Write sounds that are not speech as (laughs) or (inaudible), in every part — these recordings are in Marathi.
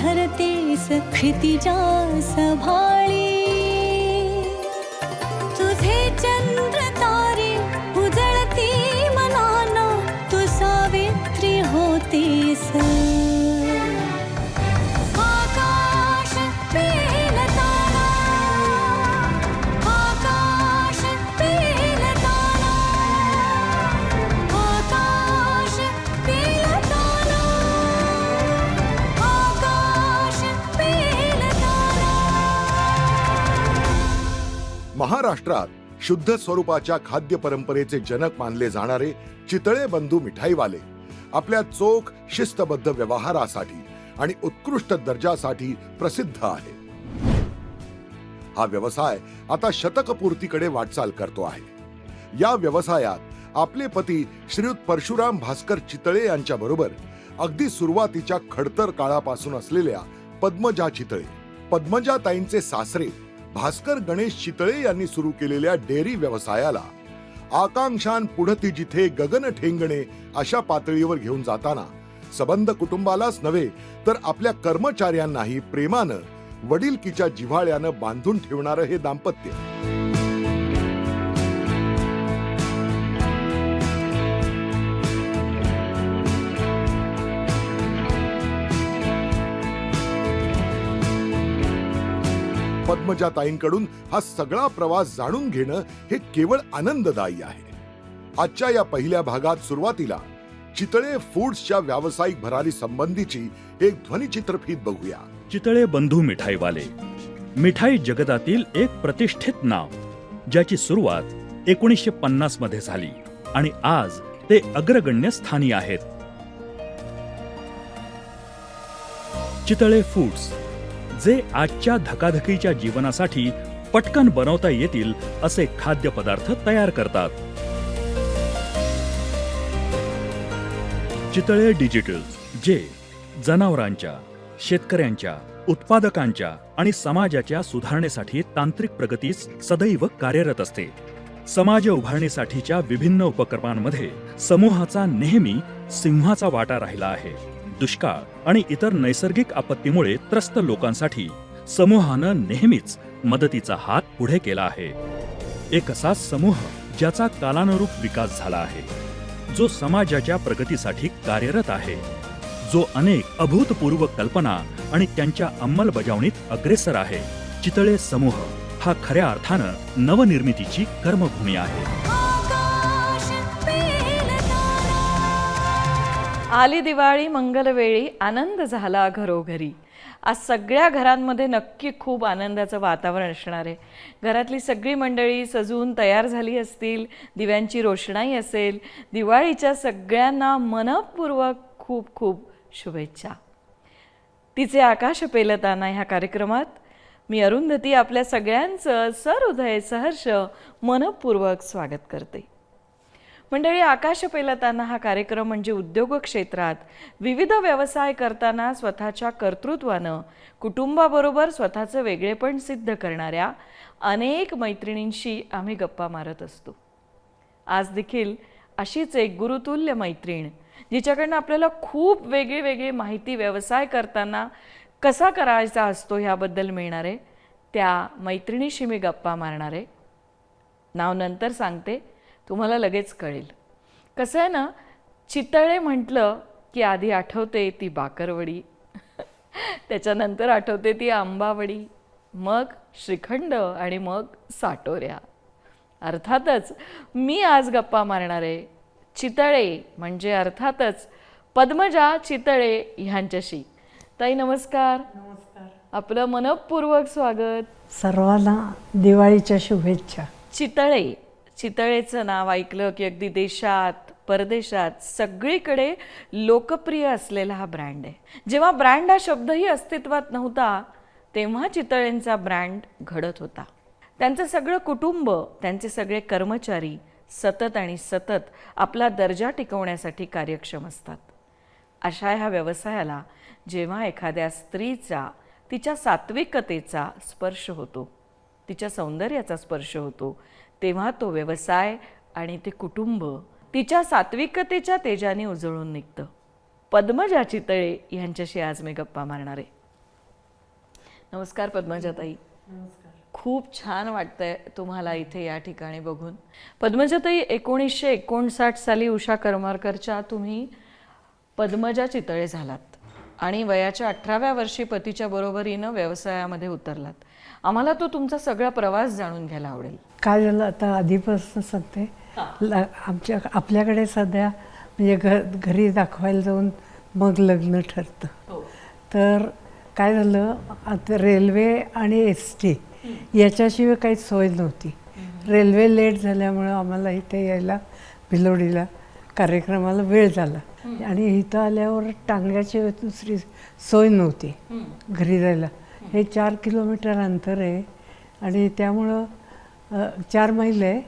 धरतेस क्षितिजा सभा महाराष्ट्रात शुद्ध स्वरूपाच्या खाद्य परंपरेचे जनक मानले जाणारे चितळे बंधू मिठाईवाले आपल्या चोख शिस्तबद्ध व्यवहारासाठी आणि उत्कृष्ट दर्जासाठी प्रसिद्ध आहे. हा व्यवसाय आता शतकपूर्तीकडे वाटचाल करतो आहे. या व्यवसायात आपले पती श्रीयुत परशुराम भास्कर चितळे यांच्या बरोबर अगदी सुरुवातीच्या खडतर काळापासून असलेल्या पद्मजा चितळे पद्मजाताईंचे सासरे भास्कर गणेश चितळे यांनी सुरू केलेल्या डेअरी व्यवसायाला आकांक्षान पुढती जिथे गगन ठेंगणे अशा पातळीवर घेऊन जाताना सबंध कुटुंबालाच नव्हे तर आपल्या कर्मचाऱ्यांनाही प्रेमानं वडीलकीच्या जिव्हाळ्यानं बांधून ठेवणारं हे दाम्पत्य. पद्मजाताईंकडून हा सगळा प्रवास जाणून घेणं हे केवळ आनंददायी आहे. आजच्या या पहिल्या भागात सुरुवातीला चितळे फूड्सच्या व्यावसायिक भरारी संबंधीची एक ध्वनिचित्रफीत बघूया. चितळे बंधू मिठाईवाले. मिठाई जगतातील एक प्रतिष्ठित नाव ज्याची सुरुवात एकोणीसशे पन्नासमध्ये झाली आणि आज ते अग्रगण्य स्थानी आहेत. चितळे फूड्स. जे आजच्या धकाधकीच्या जीवनासाठी पटकन बनवता येतील असे खाद्यपदार्थ तयार करतात. चितळे डिजिटल जे जनावरांच्या शेतकऱ्यांच्या उत्पादकांच्या आणि समाजाच्या सुधारणेसाठी तांत्रिक प्रगतीस सदैव कार्यरत असते. समाज उभारणीसाठीच्या विभिन्न उपक्रमांमध्ये समूहाचा नेहमी सिंहाचा वाटा राहिला आहे. दुष्काळ आणि इतर नैसर्गिक आपत्तीमुळे त्रस्त लोकांसाठी समूहानं नेहमीच मदतीचा हात पुढे केला आहे. एक असा समूह ज्याचा कालानुरूप विकास झाला आहे. जो समाजाच्या प्रगतीसाठी कार्यरत आहे. जो अनेक अभूतपूर्व कल्पना आणि त्यांच्या अंमलबजावणीत अग्रेसर आहे. चितळे समूह हा खऱ्या अर्थानं नवनिर्मितीची कर्मभूमी आहे. आली दिवाळी मंगलवेळी आनंद झाला घरोघरी. आज सगळ्या घरांमध्ये नक्की खूप आनंदाचं वातावरण असणार आहे. घरातली सगळी मंडळी सजून तयार झाली असतील दिव्यांची रोषणाई असेल दिवाळीच्या सगळ्यांना मनपूर्वक खूप खूप शुभेच्छा. तिचे आकाश पेलताना ह्या कार्यक्रमात मी अरुंधती आपल्या सगळ्यांचं सहृदय सहर्ष मनपूर्वक स्वागत करते. मंडळी आकाश पेलताना हा कार्यक्रम म्हणजे उद्योग क्षेत्रात विविध व्यवसाय करताना स्वतःच्या कर्तृत्वानं कुटुंबाबरोबर स्वतःचं वेगळेपण सिद्ध करणाऱ्या अनेक मैत्रिणींशी आम्ही गप्पा मारत असतो. आज देखील अशीच एक गुरुतुल्य मैत्रीण जिच्याकडनं आपल्याला खूप वेगळी वेगळी माहिती व्यवसाय करताना कसा करायचा असतो ह्याबद्दल मिळणार आहे त्या मैत्रिणीशी मी गप्पा मारणार. आहे नाव नंतर सांगते. तुम्हाला लगेच कळेल. कसं आहे ना चितळे म्हटलं की आधी आठवते ती बाकरवडी (laughs) त्याच्यानंतर आठवते ती आंबावडी मग श्रीखंड आणि मग साटोऱ्या. अर्थातच मी आज गप्पा मारणार आहे चितळे म्हणजे अर्थातच पद्मजा चितळे ह्यांच्याशी. ताई नमस्कार. आपलं मनपूर्वक स्वागत. सर्वांना दिवाळीच्या शुभेच्छा. चितळे चितळेचं नाव ऐकलं की अगदी देशात परदेशात सगळीकडे लोकप्रिय असलेला हा ब्रँड आहे. जेव्हा ब्रँड हा शब्दही अस्तित्वात नव्हता तेव्हा चितळेंचा ब्रँड घडत होता. त्यांचं सगळं कुटुंब त्यांचे सगळे कर्मचारी सतत आणि सतत आपला दर्जा टिकवण्यासाठी कार्यक्षम असतात. अशा ह्या व्यवसायाला जेव्हा एखाद्या स्त्रीचा तिच्या सात्विकतेचा स्पर्श होतो तिच्या सौंदर्याचा स्पर्श होतो तेव्हा तो व्यवसाय आणि ते कुटुंब तिच्या सात्विकतेच्या तेजाने उजळून निघतं. पद्मजा चितळे यांच्याशी आज मी गप्पा मारणार आहे. नमस्कार पद्मजाताई. खूप छान वाटतंय तुम्हाला इथे या ठिकाणी बघून. पद्मजाताई एकोणीसशे एकोणसाठ साली उषा करमरकरच्या तुम्ही पद्मजा चितळे झालात आणि वयाच्या अठराव्या वर्षी पतीच्या बरोबरीनं व्यवसायामध्ये उतरलात. आम्हाला तो तुमचा सगळा प्रवास जाणून घ्यायला आवडेल. काय झालं आता आधीपासून सांगते ल- आमच्या आपल्याकडे सध्या म्हणजे घ घरी दाखवायला जाऊन मग लग्न ठरतं. तर काय झालं आता रेल्वे आणि एस टी याच्याशिवाय काहीच सोय नव्हती. रेल्वे लेट झाल्यामुळं आम्हाला इथे यायला भिलोडीला कार्यक्रमाला वेळ झाला. आणि इथं आल्यावर टांग्याशिवाय दुसरी सोय नव्हती. घरी जायला. हे चार किलोमीटर अंतर आहे आणि त्यामुळं चार मैल आहे.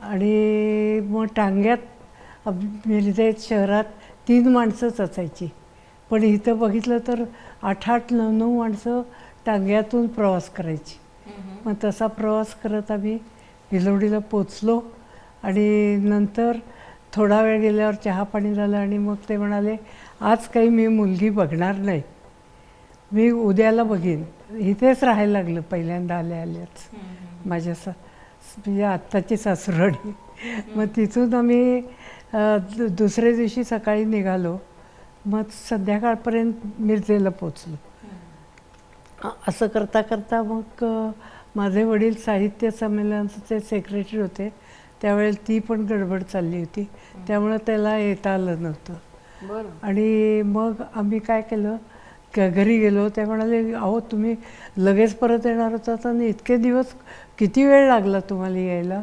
आणि मग टांग्यात मिरजेत शहरात तीन माणसंच असायची. पण इथं बघितलं तर आठ आठ नऊ नऊ माणसं टांग्यातून प्रवास करायची. मग तसा प्रवास करत आम्ही भिलवडीला पोचलो आणि नंतर थोडा वेळ गेल्यावर चहा पाणी झालं आणि मग ते म्हणाले आज काही मी मुलगी बघणार नाही. मी उद्याला बघीन. इथेच राहायला लागलं पहिल्यांदा आल्या आल्याच. माझ्या सा म्हणजे आत्ताची सासुरवाडी. मग तिथून आम्ही दुसऱ्या दिवशी सकाळी निघालो. मग संध्याकाळपर्यंत मिरजेला पोचलो असं करता करता मग माझे वडील साहित्य संमेलनाचे सेक्रेटरी होते. त्यावेळेला ती पण गडबड चालली होती. त्यामुळं त्याला येता आलं नव्हतं. आणि मग आम्ही काय केलं क- घरी गेलो ते म्हणाले अहो तुम्ही लगेच परत येणार होतात आणि इतके दिवस किती वेळ लागला तुम्हाला यायला?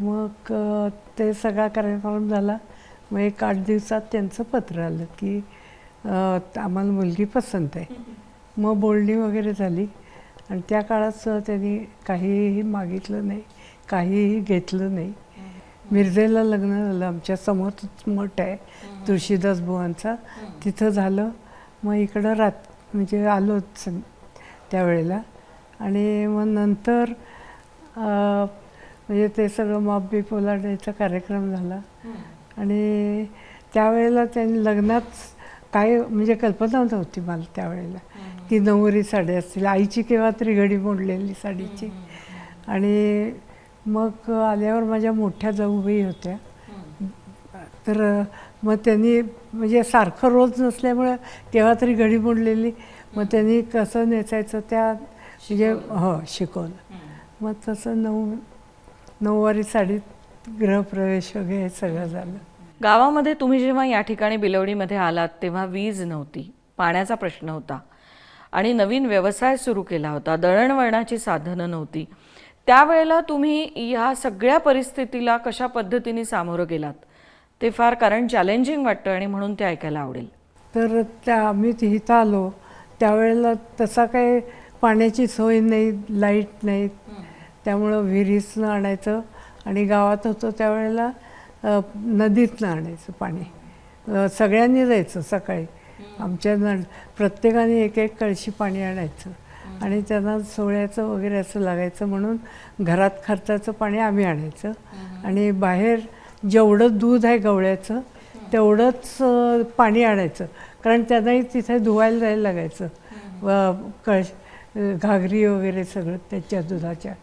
मग ते सगळा कार्यक्रम झाला. मग एक आठ दिवसात त्यांचं पत्र आलं की आम्हाला मुलगी पसंत आहे. मग बोलणी वगैरे झाली. आणि त्या काळात त्यांनी काहीही मागितलं नाही काहीही घेतलं नाही. मिरजेला लग्न झालं. आमच्या समोरच मठ आहे तुळशीदास बुवांचा तिथं झालं. मग इकडं रात म्हणजे आलोच त्यावेळेला. आणि मग नंतर म्हणजे ते सगळं माप बीप पोलाडायचा कार्यक्रम झाला. आणि त्यावेळेला त्यांनी लग्नात काय म्हणजे कल्पना नव्हती मला त्यावेळेला की नऊवारी साडी असतील. आईची केव्हा तरी घडी मोडलेली साडीची. आणि मग आल्यावर माझ्या मोठ्या जाऊबाई होत्या. तर मग त्यांनी म्हणजे सारखं रोज नसल्यामुळं केव्हा तरी घडी मोडलेली. मग त्यांनी कसं नेसायचं त्या म्हणजे हो शिकवलं. मग तसं नऊ नऊवारी साडीत गृहप्रवेश वगैरे सगळं झालं. गावामध्ये तुम्ही जेव्हा या ठिकाणी बिलवडीमध्ये आलात तेव्हा वीज नव्हती पाण्याचा प्रश्न होता. आणि नवीन व्यवसाय सुरू केला होता दळणवळणाची साधनं नव्हती. त्यावेळेला तुम्ही ह्या सगळ्या परिस्थितीला कशा पद्धतीने सामोरं गेलात? ते फार कारण चॅलेंजिंग वाटतं आणि म्हणून ते ऐकायला आवडेल. तर त्या आम्ही तिथं आलो. त्यावेळेला तसा काही पाण्याची सोय नाही लाइट नाही. त्यामुळं विहिरीतनं आणायचं आणि गावात होतो त्यावेळेला नदीतनं आणायचं पाणी. सगळ्यांनी जायचं सकाळी. आमच्या न प्रत्येकाने एक एक कळशी पाणी आणायचं. आणि त्यांना सोळ्याचं वगैरे असं लागायचं म्हणून घरात खर्चाचं पाणी आम्ही आणायचं. आणि बाहेर जेवढं दूध आहे गवळ्याचं तेवढंच पाणी आणायचं. कारण त्यांनाही तिथे धुवायला जायला लागायचं. व कळश घागरी वगैरे सगळं त्याच्या दुधाच्या.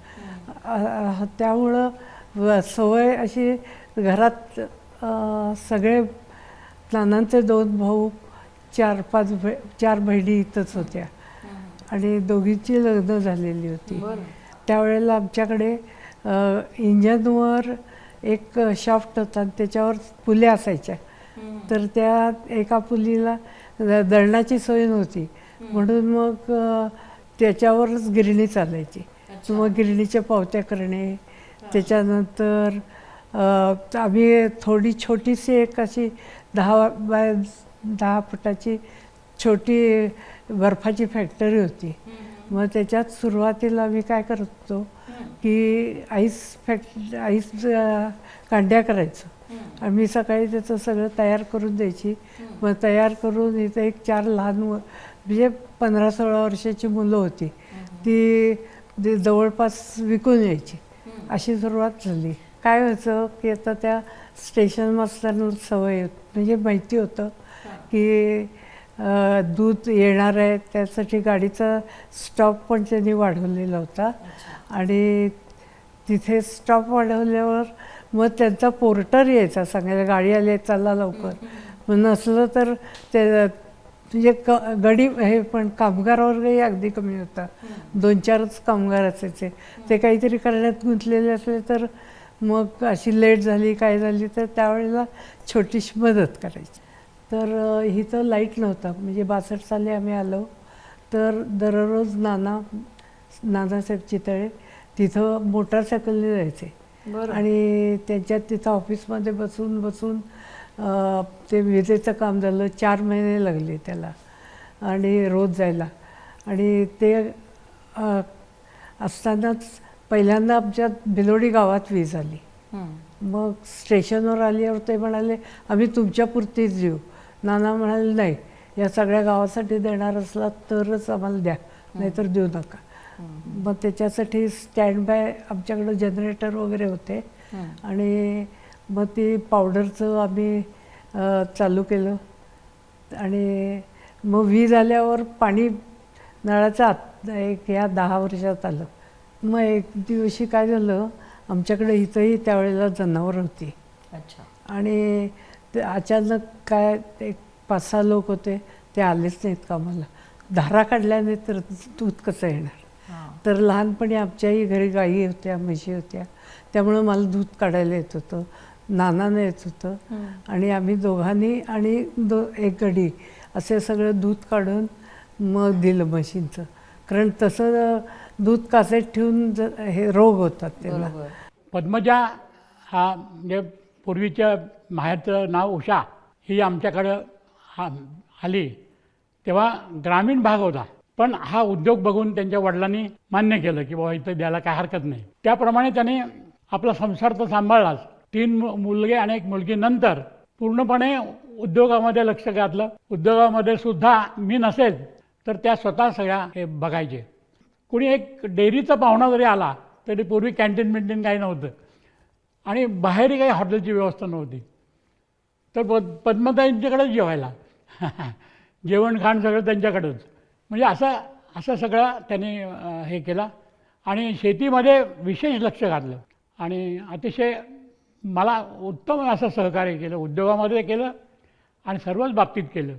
त्यामुळं सवय अशी घरात सगळे नानांचे दोन भाऊ चार पाच ब चार बहिणी इथंच होत्या. आणि दोघींची लग्न झालेली होती. त्यावेळेला आमच्याकडे इंजनवर एक शाफ्ट होता आणि त्याच्यावर पुल्या असायच्या. तर त्या एका पुलीला दळणाची सोय नव्हती. म्हणून मग त्याच्यावरच गिरणी चालायची. मग गिरणीच्या पावत्या करणे त्याच्यानंतर आम्ही थोडी छोटीशी एक अशी दहा बाय दहा फुटाची छोटी बर्फाची फॅक्टरी होती. मग त्याच्यात सुरुवातीला आम्ही काय करत होतो की आईस फॅक्ट आईस कांड्या करायचो. आम्ही सकाळी त्याचं सगळं तयार करून द्यायची. मग तयार करून इथं एक चार लहान मु म्हणजे पंधरा सोळा वर्षाची मुलं होती. ती जवळपास विकून यायची. अशी सुरुवात झाली. काय व्हायचं की आता त्या स्टेशन मास्तरला सवय म्हणजे माहिती होतं की दूध येणार आहे त्यासाठी गाडीचा स्टॉप पण त्यांनी वाढवलेला होता. आणि तिथे स्टॉप वाढवल्यावर मग त्यांचा पोर्टर यायचा सांगायला गाडी आली आहे चला लवकर. मग नसलं तर ते म्हणजे क गडी हे पण कामगार वर्गही अगदी कमी होता. दोन चारच कामगार असायचे. ते काहीतरी करण्यात गुंतलेले असले तर मग अशी लेट झाली काय झाली तर त्यावेळेला छोटीशी मदत करायची. तर इथं लाइट नव्हता. म्हणजे बासष्ट साली आम्ही आलो. तर दररोज नाना नानासाहेब चितळे तिथं मोटारसायकलने जायचे. आणि त्यांच्यात तिथं ऑफिसमध्ये बसून बसून ते विजेचं काम झालं. चार महिने लागले त्याला. आणि रोज जायला. आणि ते असतानाच पहिल्यांदा आमच्या भिलोडी गावात वीज आली. मग स्टेशनवर आल्यावर ते म्हणाले आम्ही तुमच्यापुरतीच देऊ. नाना म्हणाले नाही. या सगळ्या गावासाठी देणार असला तरच आम्हाला द्या. नाहीतर देऊ नका. मग त्याच्यासाठी स्टँड बाय आमच्याकडं जनरेटर वगैरे होते. आणि मग ती पावडरचं आम्ही चालू केलं. आणि मग वीज आल्यावर पाणी नळाचं आत एक या दहा वर्षात आलं. मग एक दिवशी काय झालं आमच्याकडे इथंही त्यावेळेला जनावरं होती. अच्छा. आणि ते अचानक काय एक पाच सहा लोक होते ते आलेच नाहीत कामाला. धारा काढल्याने तर दूध कसं येणार? तर लहानपणी आमच्याही घरी गायी होत्या म्हशी होत्या. त्यामुळं मला दूध काढायला येत होतं नानानं येत होतं. आणि आम्ही दोघांनी आणि दो एक गडी असे सगळं दूध काढून मग दिलं म्हशींचं. कारण तसं दूध कासेत ठेवून ज- हे रोग होतात त्याला. पद्मजा हा म्हणजे पूर्वीच्या माहेरचं नाव उषा ही आमच्याकडं हा आली. तेव्हा ग्रामीण भाग होता. पण हा उद्योग बघून त्यांच्या वडिलांनी मान्य केलं की बाबा इथं द्यायला काय हरकत नाही. त्याप्रमाणे त्याने आपला संसार तर सांभाळलाच. तीन मु- मुलगे आणि एक मुलगी नंतर पूर्णपणे उद्योगामध्ये लक्ष घातलं. उद्योगामध्ये सुद्धा मी नसेल तर त्या स्वतः सगळ्या हे बघायचे. कुणी एक डेअरीचा पाहुणा जरी आला तरी पूर्वी कॅन्टीन बिन्टीन काही नव्हतं. आणि बाहेरही काही हॉटेलची व्यवस्था नव्हती. तर पद्मताईंच्याकडेच जेवायला. (laughs) जेवण खाण सगळं त्यांच्याकडंच. म्हणजे असं असं सगळं त्यांनी हे केलं. आणि शेतीमध्ये विशेष लक्ष घातलं. आणि अतिशय मला उत्तम असं सहकार्य केलं. उद्योगामध्ये केलं आणि सर्वच बाबतीत केलं.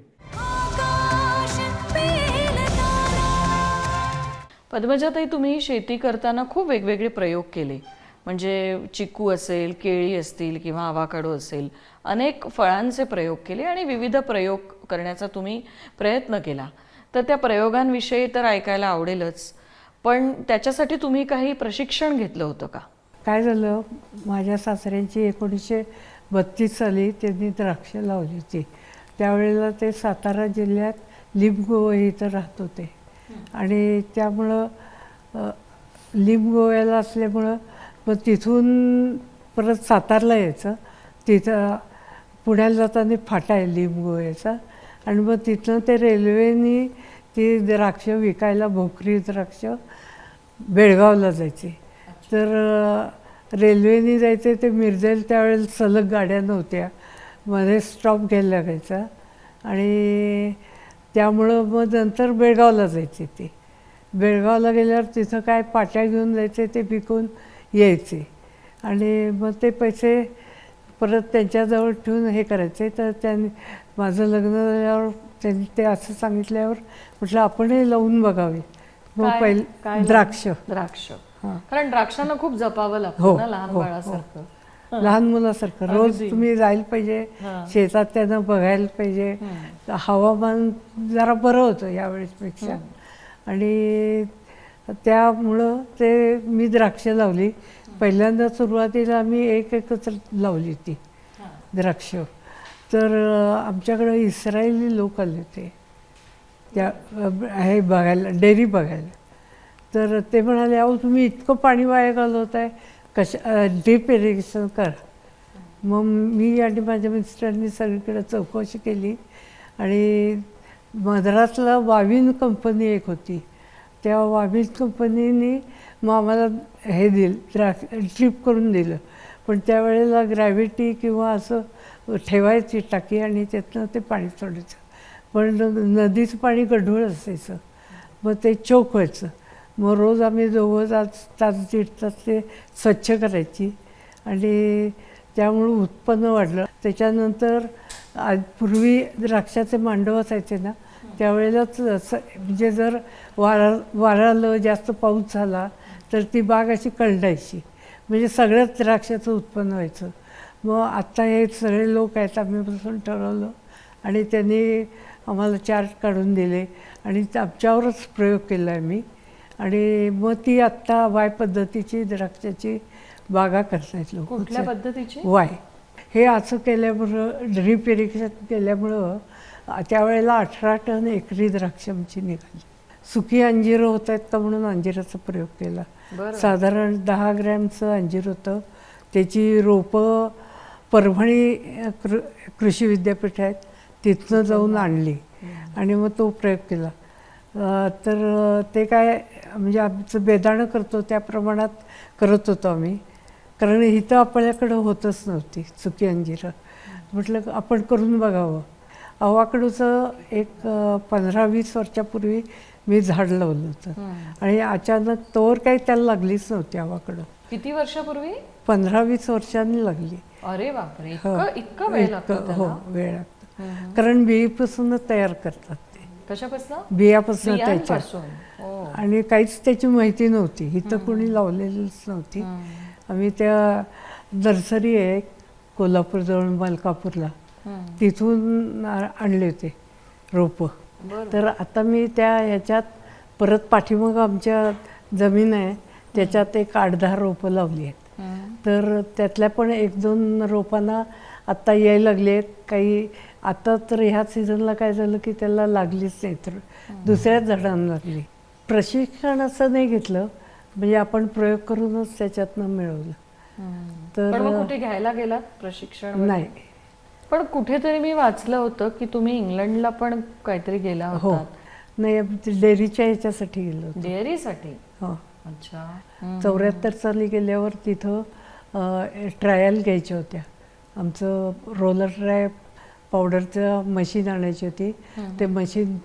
पद्मजाताई तुम्ही शेती करताना खूप वेगवेगळे प्रयोग केले. म्हणजे चिकू असेल केळी असतील किंवा आवाकाडो असेल अनेक फळांचे प्रयोग केले आणि विविध प्रयोग करण्याचा तुम्ही प्रयत्न केला. तर त्या प्रयोगांविषयी तर ऐकायला आवडेलच. पण त्याच्यासाठी तुम्ही काही प्रशिक्षण घेतलं होतं का? काय झालं? माझ्या सासऱ्यांची एकोणीसशे बत्तीस साली त्यांनी द्राक्ष लावली होती. त्यावेळेला ते सातारा जिल्ह्यात लिंबगोवा इथं राहत होते. आणि त्यामुळं अ, लिंबगोव्याला असल्यामुळं मग तिथून परत सातारला यायचं. तिथं पुण्याला जाताना फाटा आहे लिंबगोव्याचा. आणि मग तिथनं ते रेल्वेनी ती द्राक्ष विकायला भोकरी द्राक्ष बेळगावला जायचे. तर रेल्वेने जायचे ते मिरजेल त्यावेळेला सलग गाड्या नव्हत्या. मध्ये स्टॉप घ्यायला लागायचा. आणि त्यामुळं मग नंतर बेळगावला जायचे ते. बेळगावला गेल्यावर तिथं काय पाट्या घेऊन जायचे ते विकून यायचे. आणि मग ते पैसे परत त्यांच्याजवळ ठेवून हे करायचे तर त्यांनी माझं लग्न झाल्यावर त्यांनी ते असं सांगितल्यावर म्हटलं आपणही लावून बघावे. मग पहिले द्राक्ष. द्राक्ष. हां. कारण द्राक्षांना खूप जपावं हो, लागतं ना लहान हो, हो. बाळासारखं लहान मुलासारखं. रोज. तुम्ही जायला पाहिजे हां. शेतात त्यांना बघायला पाहिजे. हवामान जरा बरं होतं यावेळेसपेक्षा. आणि त्यामुळं ते मी द्राक्ष लावली. पहिल्यांदा सुरुवातीला आम्ही एक एकच लावली ती द्राक्ष. तर आमच्याकडं इस्रायली लोक आले होते. त्या हे बघायला डेअरी बघायला. तर ते म्हणाले अहो तुम्ही इतकं पाणी वाया घालवत आहे कशा ड्रीप इरिगेशन करा. मग मी आणि माझ्या मिस्टरांनी सगळीकडे चौकशी केली आणि मद्रासला वाविन कंपनी एक होती. त्या वाविन कंपनीने मग आम्हाला हे दिलं द्राक्ष ड्रीप करून दिलं. पण त्यावेळेला ग्रॅव्हिटी किंवा असं ठेवायची टाकी आणि त्यातनं ते पाणी सोडायचं. पण नदीचं पाणी गढूळ असायचं. मग ते चोक व्हायचं. मग रोज आम्ही दोघं तास तास दीड तास ते स्वच्छ करायची. आणि त्यामुळं उत्पन्न वाढलं. त्याच्यानंतर आज पूर्वी द्राक्षाचे मांडव असायचे ना त्यावेळेलाच असं म्हणजे जर वारा वारा आलं जास्त पाऊस झाला तर ती बाग अशी कळडायची म्हणजे सगळ्याच द्राक्षाचं उत्पन्न व्हायचं. मग आत्ता हे सगळे लोक आहेत आम्ही बसून ठरवलं आणि त्यांनी आम्हाला चार्ट काढून दिले आणि आमच्यावरच प्रयोग केला आहे मी आणि मग ती आत्ता वाय पद्धतीची द्राक्षाची बागा करतायत लोक. कुठल्या पद्धतीची? वाय. हे असं केल्यामुळं ड्रीप इरिगेशन केल्यामुळं त्यावेळेला अठरा टन एकरी द्राक्ष आमची निघाली. सुकी अंजीरं होत आहेत का म्हणून अंजिराचा प्रयोग केला. साधारण दहा ग्रॅमचं अंजीर होतं. त्याची रोपं परभणी कृ कृषी विद्यापीठ आहेत. तिथनं जाऊन आणली. आणि मग तो प्रयोग केला. तर ते काय म्हणजे आमचं बेदाणं करतो त्या प्रमाणात करत होतो आम्ही. कारण इथं आपल्याकडं होतच नव्हती चुकी अंजिरं. म्हटलं आपण करून बघावं. अवाकडूचं एक पंधरा वीस वर्षापूर्वी मी झाड लावलं होतं आणि अचानक तोवर काही त्याला लागलीच नव्हती अवाकडं किती वर्षापूर्वी? पंधरा वीस वर्षांनी लागली. अरे बापरे हो. इतकं वेळ हो? वेळ लागतो. कारण बिईपासूनच तयार करतात ते. कशापासून? बियापासून त्याच्या बियांपासून हो. आणि काहीच त्याची माहिती नव्हती. इथं कोणी लावलेलीच नव्हती. आम्ही त्या नर्सरी आहे कोल्हापूरजवळ मलकापूरला. तिथून आणले होते रोपं. तर आता मी त्या ह्याच्यात परत पाठीमाग आमच्या जमीन आहे त्याच्यात एक आठ दहा रोपं लावली आहेत. तर त्यातल्या पण एक दोन रोपांना आत्ता यायला लागली आहेत. काही आता तर ह्या सीझनला काय झालं की त्याला लागलीच नाही तर दुसऱ्याच झाडांना लागली. प्रशिक्षण असं नाही घेतलं म्हणजे आपण प्रयोग करूनच त्याच्यातनं मिळवलं. तर कुठे घ्यायला गेलात प्रशिक्षण? नाही. पण कुठेतरी मी वाचलं होतं की तुम्ही इंग्लंडला पण काहीतरी गेला हो. होता नाही डेअरीच्या ह्याच्यासाठी गेलो होतो. डेअरीसाठी? हो. अच्छा. चौऱ्याहत्तर साली गेल्यावर तिथं ट्रायल घ्यायच्या होत्या. आमचं रोलर ट्राय पावडरचं मशीन आणायची होती. ते मशीन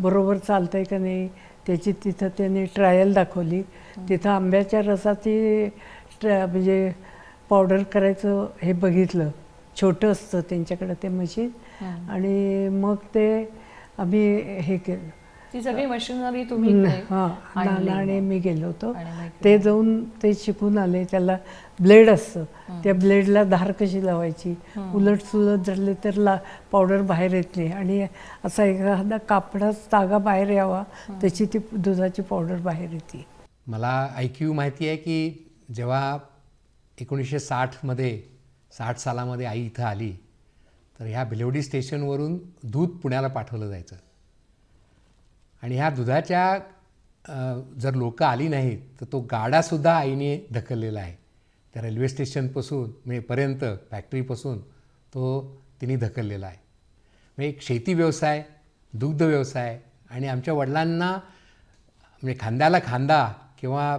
बरोबर चालतंय का नाही त्याची तिथं त्यांनी ट्रायल दाखवली. तिथं आंब्याच्या रसाची ट्रा म्हणजे पावडर करायचं हे बघितलं. छोटं असतं त्यांच्याकडे ते मशीन. आणि मग ते आम्ही हे केलं. ती सगळी मशिनरी तुम्ही हां आणि. मी गेलो होतो. ते जाऊन ते शिकून आले. त्याला ब्लेड असतं. त्या ब्लेडला धार कशी लावायची? उलट सुलट झाले तर ला पावडर बाहेर येत नाही. आणि असा एखादा कापडाच तागा बाहेर यावा त्याची ती दुधाची पावडर बाहेर येते. मला ऐक्यू माहिती आहे की जेव्हा एकोणीसशे साठमध्ये साठ सालामध्ये आई इथं आली तर ह्या भिलवडी स्टेशनवरून दूध पुण्याला पाठवलं जायचं. आणि ह्या दुधाच्या जर लोकं आली नाहीत तर तो गाडासुद्धा आईने ढकललेला आहे. त्या रेल्वे स्टेशनपासून म्हणजे पर्यंत फॅक्टरीपासून तो तिने ढकललेला आहे. म्हणजे एक शेती व्यवसाय दुग्ध व्यवसाय आणि आमच्या वडिलांना म्हणजे खांद्याला खांदा किंवा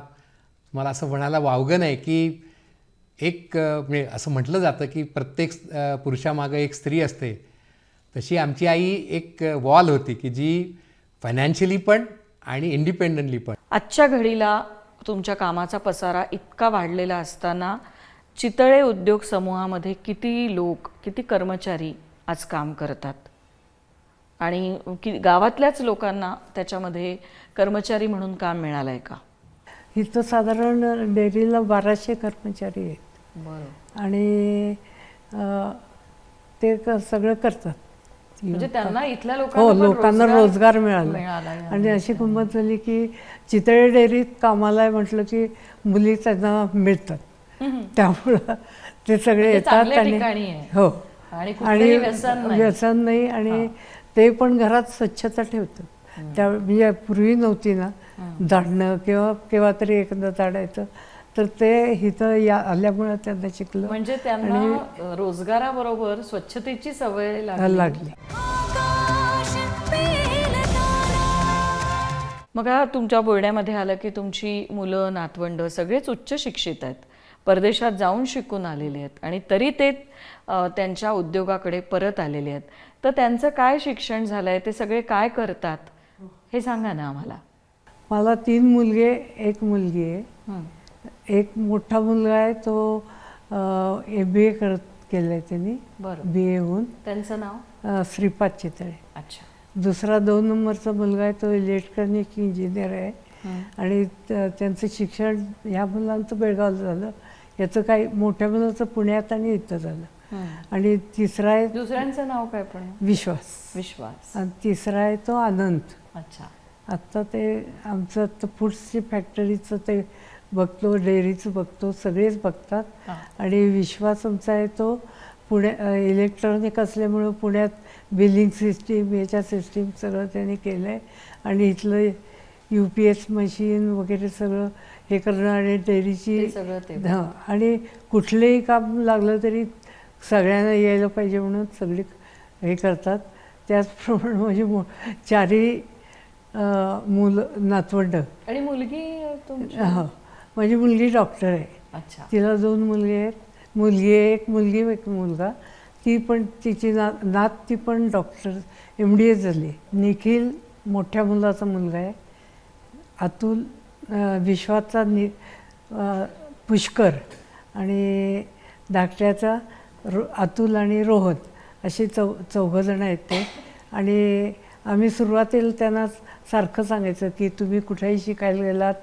मला असं म्हणायला वावगं नाही की एक म्हणजे असं म्हटलं जातं की प्रत्येक पुरुषामागं एक स्त्री असते. तशी आमची आई एक वॉल होती की जी फायनान्शियली पण आणि इंडिपेंडंटली पण. आजच्या घडीला तुमच्या कामाचा पसारा इतका वाढलेला असताना चितळे उद्योग समूहामध्ये किती लोक किती कर्मचारी आज काम करतात? आणि कि गावातल्याच लोकांना त्याच्यामध्ये कर्मचारी म्हणून काम मिळालं आहे का इथं साधारण डेअरीला बाराशे कर्मचारी आहेत. आणि ते क- सगळं करतात. म्हणजे त्यांना इथल्या हो लोकांना रोजगार मिळाला. आणि अशी गंमत झाली की चितळे डेअरीत कामाला आहे म्हटलं की मुली त्यांना मिळतात. त्यामुळं ते सगळे म्हणजे येतात आणि. हो. आणि व्यसन नाही. व्यसन नाही आणि ते पण घरात स्वच्छता ठेवतात. त्या म्हणजे पूर्वी नव्हती ना झाडणं किंवा केव्हा तरी एखादं झाडायचं तर ते इथं या आल्यामुळं त्यांना शिकलं म्हणजे त्यांना रोजगाराबरोबर स्वच्छतेची सवय लागली. मग तुमच्या बोलण्यामध्ये आलं की तुमची मुलं नातवंड सगळेच उच्च शिक्षित आहेत. परदेशात जाऊन शिकून आलेले आहेत आणि तरी ते त्यांच्या उद्योगाकडे परत आलेले आहेत. तर त्यांचं काय शिक्षण झालंय? ते सगळे काय करतात? हे सांगा ना आम्हाला. मला तीन मुलगे एक मुलगी आहे. एक मोठा मुलगा आहे तो एम बी ए करत केलं आहे त्यांनी बरं बी ए होऊन. त्यांचं नाव? अ, श्रीपाद चितळे. अच्छा. दुसरा दोन नंबरचा मुलगा आहे तो इलेक्ट्रॉनिक इंजिनियर आहे. आणि त- त्यांचं शिक्षण ह्या मुलांचं बेळगावला झालं. याचं काही मोठ्या मुलाचं पुण्यात आणि इथं झालं. आणि तिसरा आहे दुसऱ्यांचं नाव काय पण? विश्वास. विश्वास. आणि तिसरा आहे तो आनंद अच्छा. आत्ता ते आमचं आता फूड्सची फॅक्टरीचं ते बघतो डेअरीचं बघतो सगळेच बघतात. आणि विश्वास आमचा आहे तो पुण्या इलेक्ट्रॉनिक असल्यामुळं पुण्यात बिलिंग सिस्टीम याच्या सिस्टीम सगळं त्यांनी केलं आहे आणि इथलं यू पी एस मशीन वगैरे सगळं हे करणं आणि डेअरीची हां आणि कुठलंही काम लागलं तरी सगळ्यांना यायला पाहिजे म्हणून सगळी हे करतात. त्याचप्रमाणे म्हणजे मु चारही मुलं नातवंड. आणि मुलगी हो. माझी मुलगी डॉक्टर आहे. अच्छा. तिला दोन मुलगे आहेत. मुलगी आहे एक मुलगी एक मुलगा. ती पण तिची ना नात ती पण डॉक्टर एम डी एस झाली. निखिल मोठ्या मुलाचा मुलगा आहे. अतुल विश्वाचा नि पुष्कर आणि धाकट्याचा रो अतुल आणि रोहन असे चौ चौघंजणं आहेत ते. आणि आम्ही सुरुवातीला त्यांना सारखं सांगायचं की तुम्ही कुठेही शिकायला गेलात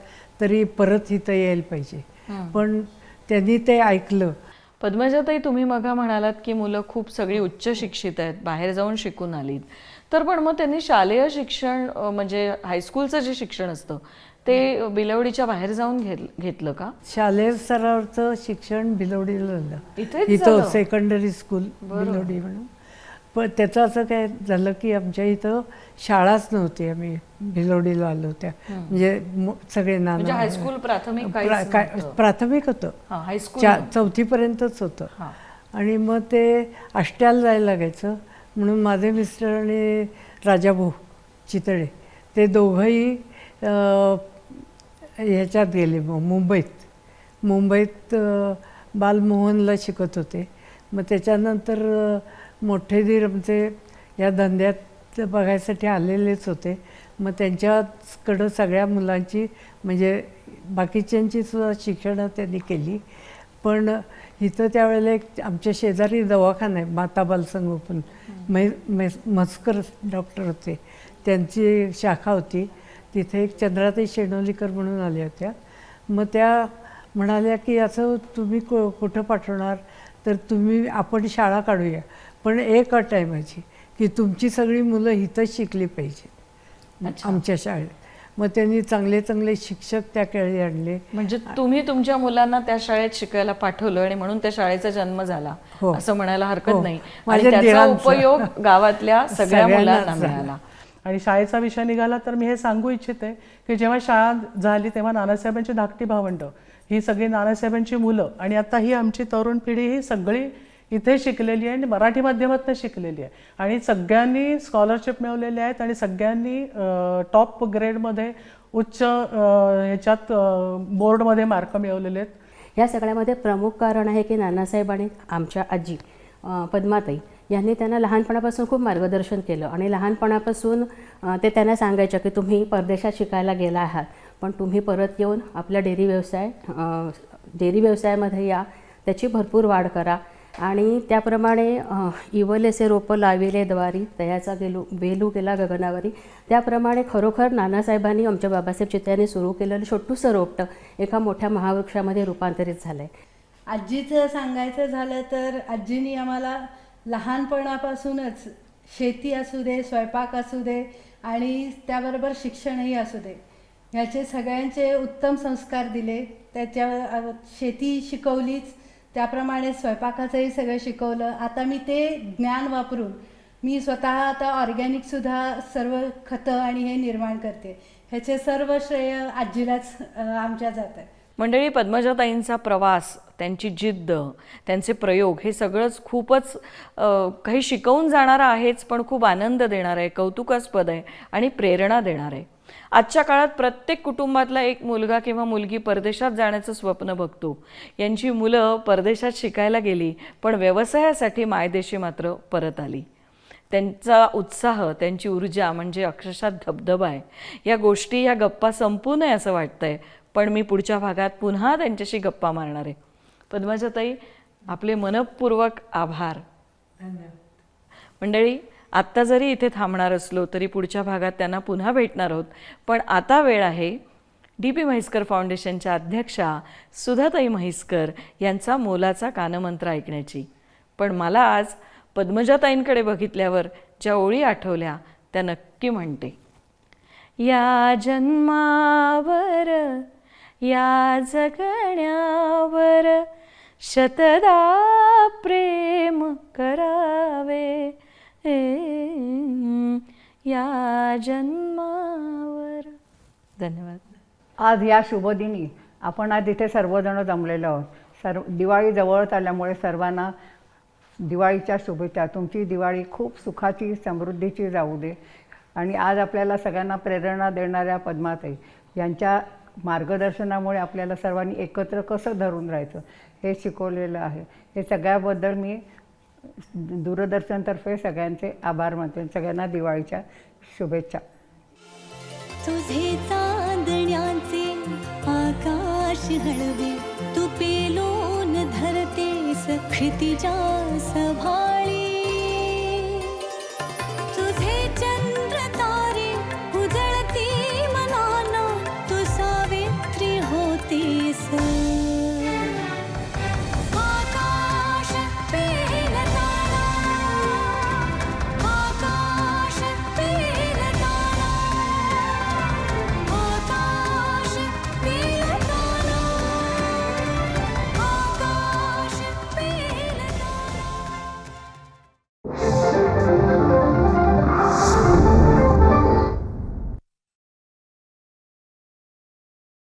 तरी परत इथं यायला पाहिजे. पण त्यांनी ते ऐकलं. पद्मजाताई तुम्ही मगा म्हणालात की मुलं खूप सगळी उच्च शिक्षित आहेत बाहेर जाऊन शिकून आलीत. तर पण मग त्यांनी शालेय शिक्षण म्हणजे हायस्कूलचं जे शिक्षण असतं ते बिलवडीच्या बाहेर जाऊन घेत- घेतलं का? शालेय स्तरावरचं शिक्षण इथेच इथं? सेकंडरी स्कूल भिलवडी म्हणून. पण त्याचं असं काय झालं की आमच्या इथं शाळाच नव्हती आम्ही भिलवडीला आलो होत्या. म्हणजे सगळे म्हणजे नाना हायस्कूल प्राथमिक काहीच प्रा- काय- नव्हतं. प्राथमिक होतं. हा. चौथीपर्यंतच होतं. आणि मग ते आष्ट्याला जायला लागायचं. म्हणून माझे मिस्टर आणि राजाभाऊ चितळे ते दोघंही ह्याच्यात गेले मग मुंबईत. मुंबईत बालमोहनला शिकत होते. मग त्याच्यानंतर मोठे धीर आमचे या धंद्यात बघायसाठी आलेलेच होते. मग त्यांच्याकडं सगळ्या मुलांची म्हणजे बाकीच्यांची सुद्धा शिक्षणं त्यांनी केली. पण इथं त्यावेळेला एक आमच्या शेजारी दवाखाना आहे माता बालसंगोपन मै मैस मस्कर डॉक्टर होते. त्यांची शाखा होती. तिथे एक चंद्राताई शेणोलीकर म्हणून आल्या होत्या. मग त्या म्हणाल्या की असं तुम्ही कु कुठं पाठवणार? तर तुम्ही आपण शाळा काढूया. पण एक अट आहे माझी की तुमची सगळी मुलं इथंच शिकली पाहिजे आमच्या शाळेत मग त्यांनी चांगले चांगले शिक्षक त्या काळी आणले म्हणजे तुम्ही तुमच्या मुलांना त्या शाळेत शिकायला पाठवलं आणि म्हणून त्या शाळेचा जन्म झाला हो. असं म्हणायला हरकत हो. नाही आणि माझ्या. उपयोग (laughs) गावातल्या सगळ्या मुलांना. मिळाला आणि शाळेचा विषय निघाला तर मी हे सांगू इच्छिते की जेव्हा शाळा झाली तेव्हा नानासाहेबांची धाकटी भावंड ही सगळी नानासाहेबांची मुलं आणि आता ही आमची तरुण पिढी ही सगळी इथे शिकलेली आहे आणि मराठी माध्यमातून शिकलेली आहे. आणि सगळ्यांनी स्कॉलरशिप मिळवलेले आहेत आणि सगळ्यांनी टॉप ग्रेडमध्ये उच्च ह्याच्यात बोर्डमध्ये मार्क मिळवलेले आहेत. या सगळ्यामध्ये प्रमुख कारण आहे की नानासाहेब आणि आमच्या आजी पद्माताई यांनी त्यांना लहानपणापासून खूप मार्गदर्शन केलं. आणि लहानपणापासून ते त्यांना सांगायचं की तुम्ही परदेशात शिकायला गेला आहात पण तुम्ही परत येऊन आपला डेअरी व्यवसाय डेअरी व्यवसायामध्ये या त्याची भरपूर वाढ करा. आणि त्याप्रमाणे इवलेसे रोपं लाविले द्वारी तयाचा गेलू वेलू गेला गगनावरी. त्याप्रमाणे खरोखर नानासाहेबांनी आमच्या बाबासाहेब चित्त्याने सुरू केलेलं छोटूसं रोपटं एका मोठ्या महावृक्षामध्ये रूपांतरित झालं आहे आजीचं सांगायचं झालं तर आजीनी आम्हाला लहानपणापासूनच शेती असू दे स्वयंपाक असू दे आणि त्याबरोबर शिक्षणही असू दे ह्याचे सगळ्यांचे उत्तम संस्कार दिले. त्याच्या शेती शिकवलीच त्याप्रमाणे स्वयंपाकाचंही सगळं शिकवलं. आता मी ते ज्ञान वापरून मी स्वतः आता ऑर्गॅनिकसुद्धा सर्व खतं आणि हे निर्माण करते. ह्याचे सर्व श्रेय आजीलाच आमच्या जात आहे. मंडळी पद्मजाताईंचा प्रवास त्यांची जिद्द त्यांचे प्रयोग हे सगळंच खूपच काही शिकवून जाणारं आहेच पण खूप आनंद देणार आहे कौतुकास्पद आहे आणि प्रेरणा देणार आहे. आजच्या काळात प्रत्येक कुटुंबातला एक मुलगा किंवा मुलगी परदेशात जाण्याचं स्वप्न बघतो. यांची मुलं परदेशात शिकायला गेली पण व्यवसायासाठी मायदेशी मात्र परत आली. त्यांचा उत्साह त्यांची ऊर्जा म्हणजे अक्षरशः धबधबा आहे. या गोष्टी या गप्पा संपू नये असं वाटतंय पण मी पुढच्या भागात पुन्हा त्यांच्याशी गप्पा मारणार आहे. पद्मजाताई आपले मनपूर्वक आभार. मंडळी आत्ता जरी इथे थांबणार असलो तरी पुढच्या भागात त्यांना पुन्हा भेटणार आहोत. पण आता वेळ आहे डी पी म्हैसकर फाउंडेशनच्या अध्यक्षा सुधाताई म्हैसकर यांचा मोलाचा कानमंत्र ऐकण्याची. पण मला आज पद्मजाताईंकडे बघितल्यावर ज्या ओळी आठवल्या त्या नक्की म्हणते. या जन्मावर या जगण्यावर शतदा प्रेम करावे. या जन्मावर. धन्यवाद. आज या शुभदिनी आपण आज इथे सर्वजण जमलेलो आहोत. सर्व दिवाळी जवळच आल्यामुळे सर्वांना दिवाळीच्या शुभेच्छा तुमची दिवाळी खूप सुखाची समृद्धीची जाऊ दे. आणि आज आपल्याला सगळ्यांना प्रेरणा देणाऱ्या पद्माताई यांच्या मार्गदर्शनामुळे आपल्याला सर्वांनी एकत्र कसं धरून राहायचं हे शिकवलेलं आहे. हे सगळ्याबद्दल मी दूरदर्शनतर्फे सगळ्यांचे आभार मानते सगळ्यांना दिवाळीच्या शुभेच्छा. तुझे चांदण्याचे आकाश हळवे तू पेलून धरते क्षितिजास सभा